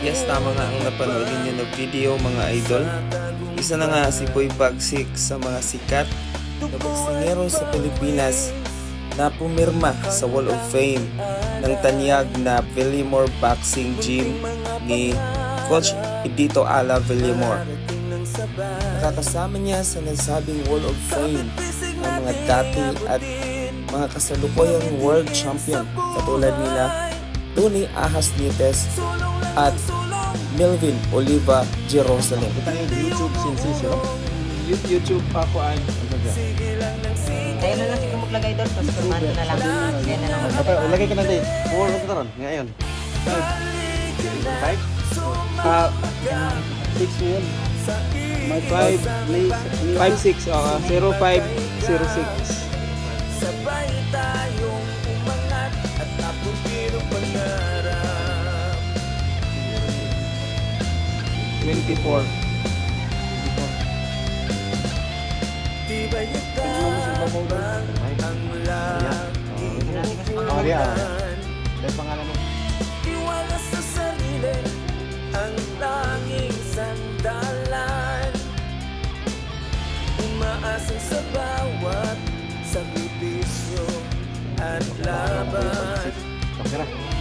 Yes, tama nga ang napanood ninyo na video mga idol. Isa na nga si Boy Bagsik sa mga sikat na boksingero sa Pilipinas na pumirma sa Wall of Fame ng tanyag na Villamore Boxing Gym ni Coach Edito Ala Villamore. Nakakasama niya sa nasabing Wall of Fame ang mga dati at mga kasalukuyang world champion katulad nila Tony Ahas Nietes at Melvin Oliva Jerusalem. Kita yung YouTube sensation. You- YouTube pa ko ay. Tayo na lang siguro maglagay doon, tapos formato na lang. Kaya na lang. Apa, lagay ka na din. Four ano taron ngayon. Five. Ah, 6 yun. My 5, 5, 6, oh, 05, 06. Sabay 24. 24. Di ba yung tama ang lagi Oh, yeah. Dahil pangalan mo. Iwala sa sarili ang tanging sandalan. Umaasa sa bawat sakripisyo at laban. Okay